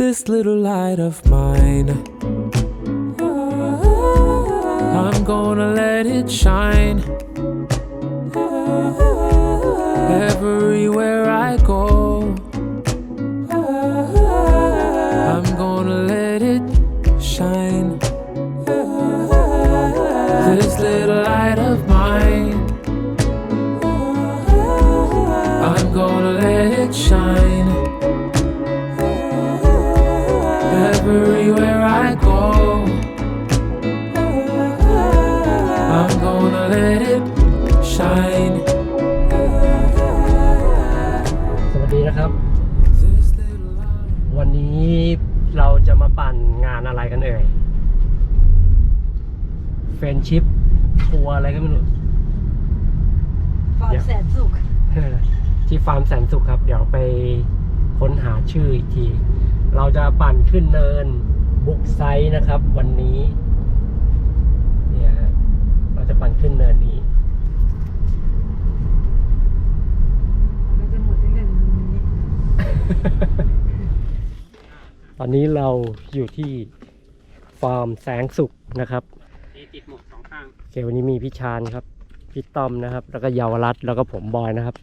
this little light of mine. I'm gonna let it shine. Everywhere I go, ปั่นงานอะไรกันเอ่ยเฟรนชิพทัวร์อะไรก็ไม่รู้ความเดี๋ยวแสนสุขที่ฟาร์มแสนสุขครับ เดี๋ยวไปค้นหาชื่ออีกที เราจะปั่นขึ้นเนินบุกไซต์นะครับ วันนี้ เนี่ยฮะเราจะปั่นขึ้นเนินนี้มันจะหมดตั้งแต่วันนี้ ตอนนี้เราอยู่ที่ฟาร์มแสงสุขนะครับติดหมวกสองข้างโอเควันนี้มีพี่ชานครับ พี่ต้อมนะครับ แล้วก็เยาวรัตน์แล้วก็ผมบอยนะครับ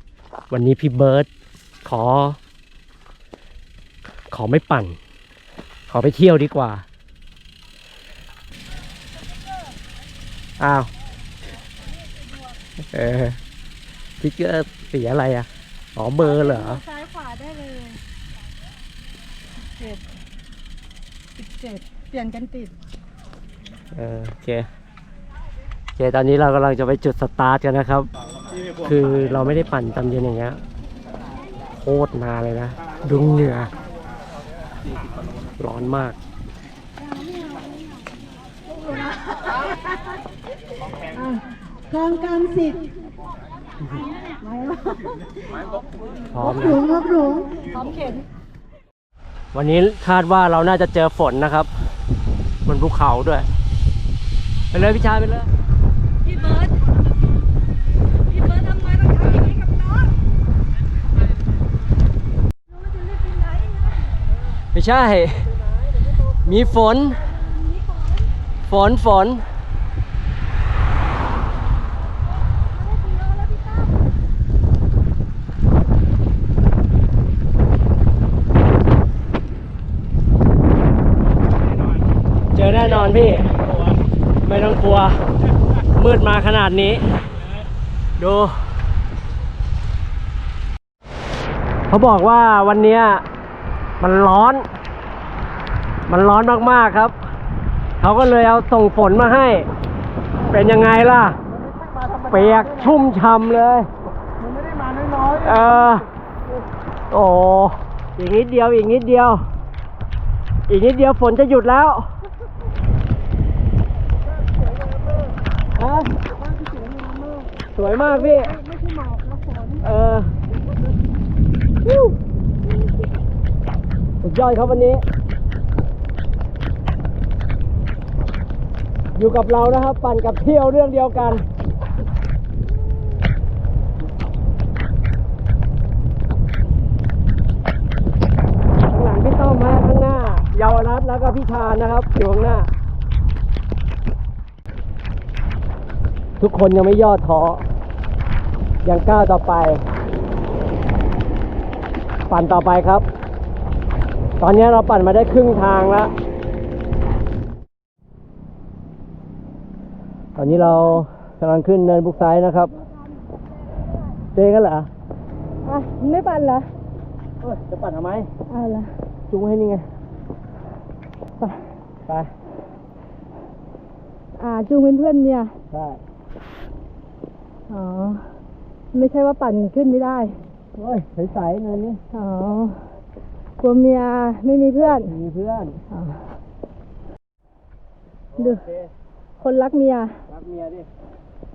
วันนี้พี่เบิร์ตขอ ขอไม่ปั่น ขอไปเที่ยวดีกว่า อ้าวเออทิกเกอร์สีอะไรอะ อ๋อเบอร์เหรอซ้ายขวาได้เลยเจ็ดสิบ เจ็ดเปลี่ยนกันติดเออโอเคโอเคตอนนี้เรากำลังจะไปจุดสตาร์ทกันนะครับ คือเราไม่ได้ปั่นตอนเย็นอย่างเงี้ยโคตรนานเลยนะดุงเหงื่อร้อนมากกองกำสิทธิ์พร้อมหลุนะมครับหลุมพร้อมเข็น วันนี้คาดว่าเราน่าจะเจอฝนนะครับบนภูเขาด้วย ไปเลยพี่ชายไปเลยพี่เบิร์ดพี่เบิร์ดทำไมต้องทำอย่างนี้กับน้องน้องจะรีบไปไหนนะไม่ใช่ มีฝน ฝนฝน เจอแน่นอน พี่ ไม่ต้องกลัว มืดมาขนาดนี้ ดูเขาบอกว่าวันนี้มันร้อน มันร้อนมากๆครับ เขาก็เลยเอาส่งฝนมาให้ เป็นยังไงล่ะ เปียกชุ่มช่ำเลยมันไม่ได้มาน้อยๆเออโอ้อีกนิดเดียวอีกนิดเดียว อีกนิดเดียวฝนจะหยุดแล้ว ฮะสวยมากพี่เออวิวสุดยอดครับวันนี้ อยู่กับเรานะครับ ปั่นกับเที่ยวเรื่องเดียวกัน ข้างหลังพี่ต้อมฮะข้างหน้า เยาวรัตน์แล้วก็พี่ชาญนะครับอยู่ข้างหน้า ทุกคนยังไม่ย่อท้อยังก้าวต่อไป ปั่นต่อไปครับ ตอนนี้เราปั่นมาได้ครึ่งทางแล้วตอนนี้เรากำลังขึ้นเนินบุกไซด์นะครับเต้กันเหรออะไม่ปั่นเหรอเอ้ยจะปั่นทำไมอะเหรอจุงให้นี่ไงไปไปอ่าจูงเพื่อนๆเนี่ยใช่ อ๋อ ไม่ใช่ว่าปั่นขึ้นไม่ได้ โอ้ยใสๆเนินนี้อ๋อกลัวเมียไม่มีเพื่อนมีเพื่อนอ๋อดูโอเคคนรักเมีย รักเมียดิ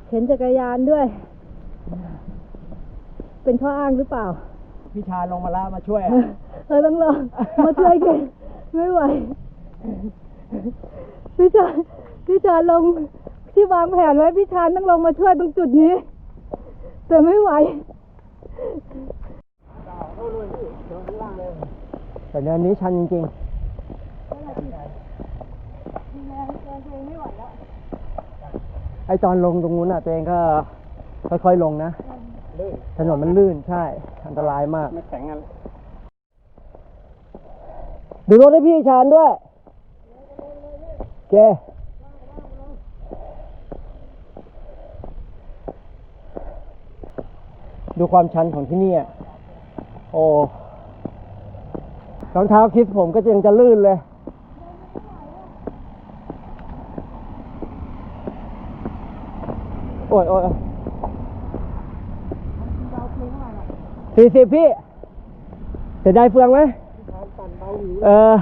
เข็นจักรยานด้วย เป็นข้ออ้างหรือเปล่า พี่ชาลงมาแล้วมาช่วยอะเออต้องลองมาช่วยกันไม่ไหวพี่ชานพี่ชานลง ที่วางแผนไว้พี่ชานต้องลงมาช่วยตรงจุดนี้ แต่ไม่ไหวแต่เนินนี้ชันจริงไอตอนลงตรงนู้นอะตัวเองก็ค่อยๆลงนะ ถนนมันลื่นใช่ อันตรายมาก ไม่แข็งอะดูรถให้พี่ชานด้วย โอเค ดูความชันของที่นี่อะโอ้รองเท้าคิดผมก็ยังจะลื่นเลย โอ้ยโอ้ยสี่สิบพี่เสียดายเฟืองไหมเออ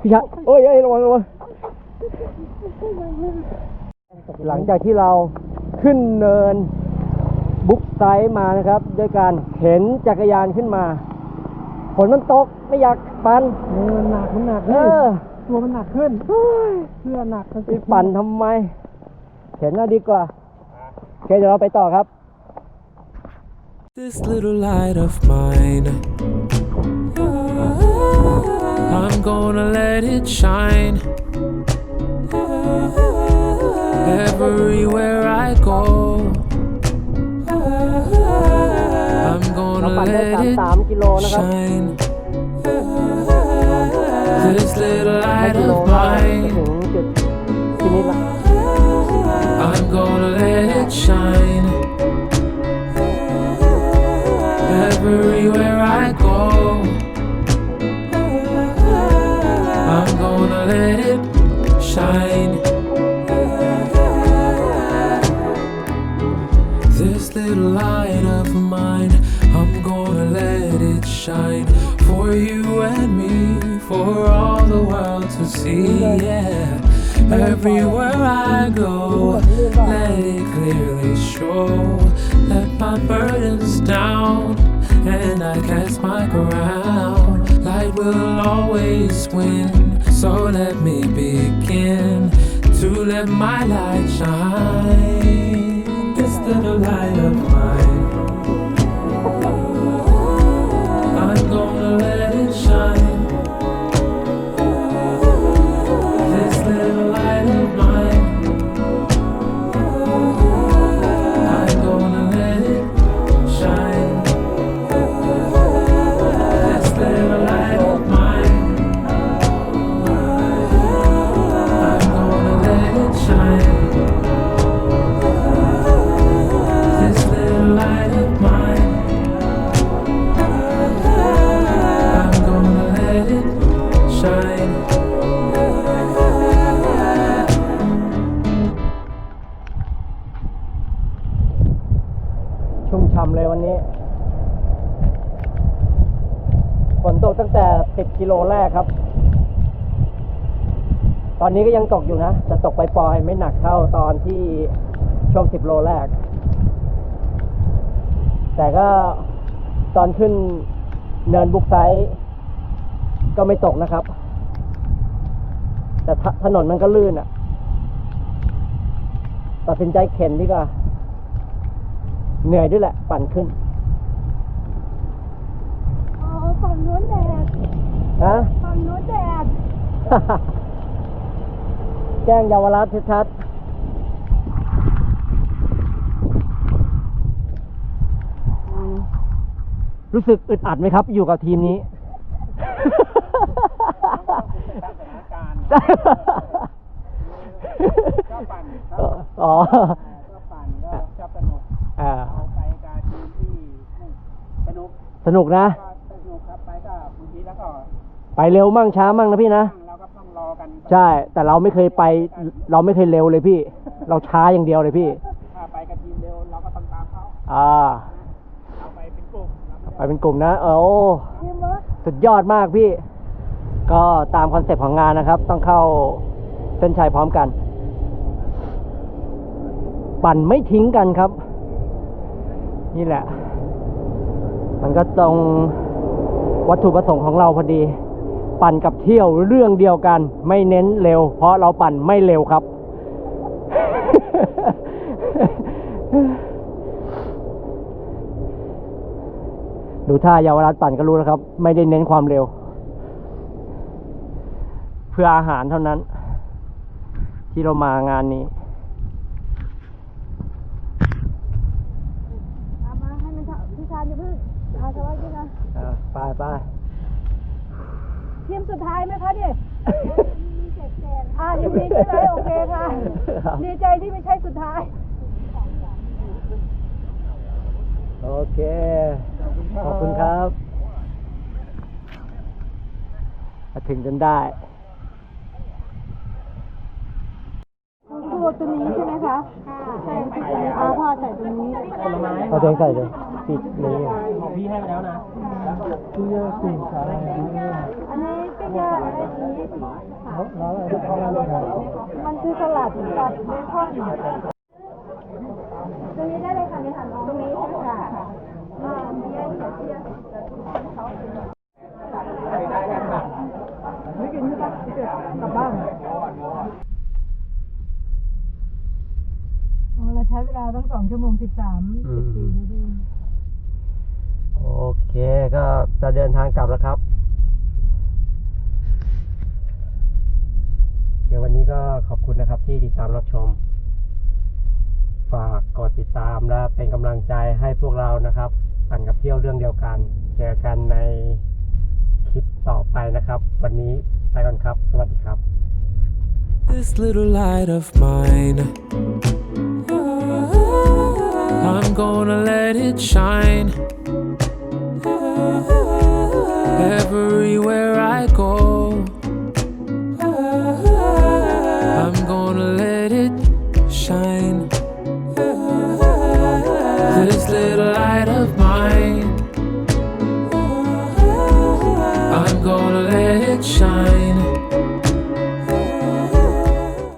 พี่ชายโอ้ยเอ้ยระวังระวังหลังจากที่เราขึ้นเนิน บุ๊กไซต์มานะครับ ด้วยการเข็นจักรยานขึ้นมาฝนมันตกไม่อยากปั่นมันหนักมันหนักเออตัวมันหนักขึ้นเสื้อหนักไปปั่นทำไม เข็นน่าดีกว่าโอเคเดี๋ยวเราไปต่อครับ This little light of mine, I'm gonna let it shine. Everywhere I go, 33กิโลนะครับ This little light of mine. I'm gonna let it shine everywhere. See. Yeah, everywhere I go, let it clearly show. Let my burdens down, and I cast my crown. Light will always win, so let me begin to let my light shine. This little light of mine, กิโลแรกครับ ตอนนี้ก็ยังตกอยู่นะแต่ตกไปปล่อยไม่หนักเท่าตอนที่ช่วง10โลแรก แต่ก็ตอนขึ้นเนินบุกไซต์ก็ไม่ตกนะครับ แต่ถถนนมันก็ลื่นอะ่ะ ตัดสินใจเข็นดีกว่า เหนื่อยด้วยแหละ ปั่นขึ้น อ๋อฝั่งนู้นแดด ฮะฝั่งนู้นแดดแจ้งเยาวราชชัดๆอืมรู้สึกอึดอัดไหมครับ อยู่กับทีมนี้ ชอบปั่นครัเอบออ๋อชอบปั่นก็ชอบสนุกอ่า เอาไปกับทีมที่สนุกสนุกนะ ก็สนุกครับไปก็บางทีแล้วก็ ไปเร็วมั่งช้ามั่งนะพี่นะนั่งแล้วก็ต้องรอกันใช่ แต่เราไม่เคยไป เราไม่เคยเร็วเลยพี่ เราช้าอย่างเดียวเลยพี่ ถ้าไปกับทีมเร็วเราก็ต้องตามเขาอ่า เราไปเป็นกลุ่มเราไม่ไปได้เป็นกลุ่มนะ เออโอ้ทีมเวิร์คสุดยอดมากพี่ ก็ตามคอนเซปต์ของงานนะครับ ต้องเข้าเส้นชัยพร้อมกัน ปั่นไม่ทิ้งกันครับ นี่แหละ มันก็ตรงวัตถุประสงค์ของเราพอดี ปั่นกับเที่ยวเรื่องเดียวกัน ไม่เน้นเร็ว เพราะเราปั่นไม่เร็วครับ ดูท่าเยาวราชปั่นก็รู้แล้วครับ ไม่ได้เน้นความเร็ว เพื่ออาหารเท่านั้น ที่เรามางานนี้เอามาให้มันเถอะพี่ชานอย่าเพิ่งเอาเฉพาะกินนะอ่าไปไป ทีมสุดท้ายไหมคะเนี่ยอ่ายินดีใช่ไหมโอเคค่ะดีใจที่ไม่ใช่สุดท้าย โอเค ขอบคุณครับมาถึงจนได้ ตัวตัวนี้ใช่ไหมคะใช่ตัวนี้อาพ่อใส่ตัวนี้เอาตัวเองใส่เลยปิดนี้ของพี่ให้ไปแล้วนะที่เลือกสีขาวอันนี้เป็นยาอะไรนี้แล้วอะไรที่เขาเล่าครับมันคือสลัดกับเบคอนตรงนี้ได้เลยค่ะในหันตรงนี้ใช่ไหมคะอ่ามีแยกเขียวเชียไม่กินใช่ปะเดี๋ยวกลับบ้านอ๋อเราใช้เวลาตั้ง สองชั่วโมงสิบสามสิบสี่นาทีโอเค ก็จะเดินทางกลับแล้วครับ เดี๋ยววันนี้ก็ขอบคุณนะครับที่ติดตามรับชม ฝากกดติดตามและเป็นกำลังใจให้พวกเรานะครับปั่นกับเที่ยวเรื่องเดียวกัน เจอกันในคลิปต่อไปนะครับ วันนี้ไปก่อนครับ สวัสดีครับ This little light of mine. I'm gonna let it shine. Everywhere I go,